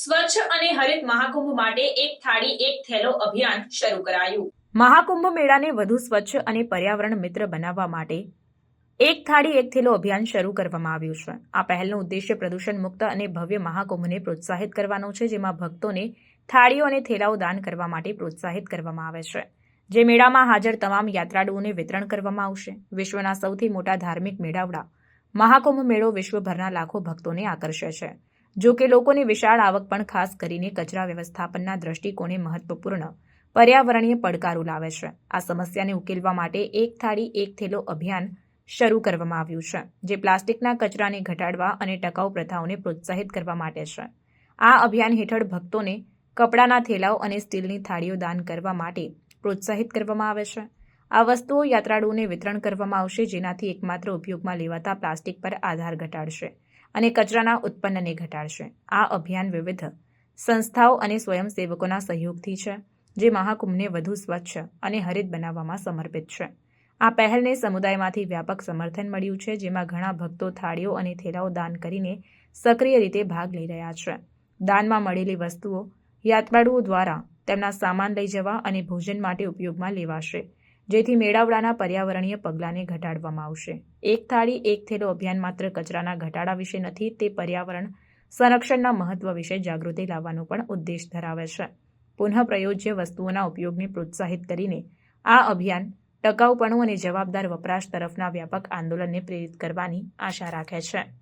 સ્વચ્છ અને હરિત મહાકુંભ માટે એક થાળી, એક થેલો અભિયાન શરૂ કરાયું. મહાકુંભ મેળાને વધુ સ્વચ્છ અને પર્યાવરણ મિત્ર બનાવવા માટે એક થાળી, એક થેલો અભિયાન શરૂ કરવામાં આવ્યું છે. આ પહેલનો ઉદ્દેશ્ય પ્રદૂષણ મુક્ત અને ભવ્ય મહાકુંભને પ્રોત્સાહિત કરવાનો છે, જેમાં ભક્તોને થાળીઓ અને થેલાઓ દાન કરવા માટે પ્રોત્સાહિત કરવામાં આવે છે. જે મેળામાં હાજર તમામ યાત્રાળુઓને વિતરણ કરવામાં આવશે. વિશ્વના સૌથી મોટા ધાર્મિક મેળાવડા મહાકુંભ મેળો વિશ્વભરના લાખો ભક્તોને આકર્ષે છે. જો કે લોકોની વિશાળ આવક પણ ખાસ કરીને કચરા વ્યવસ્થાપનના દ્રષ્ટિકોણે મહત્વપૂર્ણ. પર્યાવરણીય પડકારો લાવે છે. આ સમસ્યાને ઉકેલવા માટે એક થાળી, એક થેલો અભિયાન શરૂ કરવામાં આવ્યું છે, જે પ્લાસ્ટિકના કચરાને ઘટાડવા અને ટકાઉ પ્રથાઓને પ્રોત્સાહિત કરવા માટે છે. આ અભિયાન હેઠળ ભક્તોને કપડાના થેલાઓ અને સ્ટીલની થાળીઓ દાન કરવા માટે પ્રોત્સાહિત કરવામાં આવે છે. આ વસ્તુઓ યાત્રાળુઓને વિતરણ કરવામાં આવશે, જેનાથી એકમાત્ર ઉપયોગમાં લેવાતા પ્લાસ્ટિક પર આધાર ઘટાડશે. અને કચરાના ઉત્પન્નને ઘટાડશે. આ અભિયાન વિવિધ સંસ્થાઓ અને સ્વયંસેવકોના સહયોગથી છે, જે મહાકુંભને વધુ સ્વચ્છ અને હરિત બનાવવામાં સમર્પિત છે. આ પહેલને સમુદાયમાંથી વ્યાપક સમર્થન મળ્યું છે, જેમાં ઘણા ભક્તો, થાળીઓ અને થેલાઓ દાન કરીને સક્રિય રીતે ભાગ લઈ રહ્યા છે. દાનમાં મળેલી વસ્તુઓ યાત્રાળુઓ દ્વારા તેમના સામાન લઈ જવા અને ભોજન માટે ઉપયોગમાં લેવાશે. જેથી મેળાવડાના પર્યાવરણીય પગલાંને ઘટાડવામાં આવશે. એક થાળી એક થેલો અભિયાન માત્ર કચરાના ઘટાડા વિશે નથી, તે પર્યાવરણ સંરક્ષણના મહત્વ વિશે જાગૃતિ લાવવાનો પણ ઉદ્દેશ ધરાવે છે. પુનઃપ્રયોજ્ય વસ્તુઓના ઉપયોગને પ્રોત્સાહિત કરીને આ અભિયાન ટકાઉપણું અને જવાબદાર વપરાશ તરફના વ્યાપક આંદોલનને પ્રેરિત કરવાની આશા રાખે છે.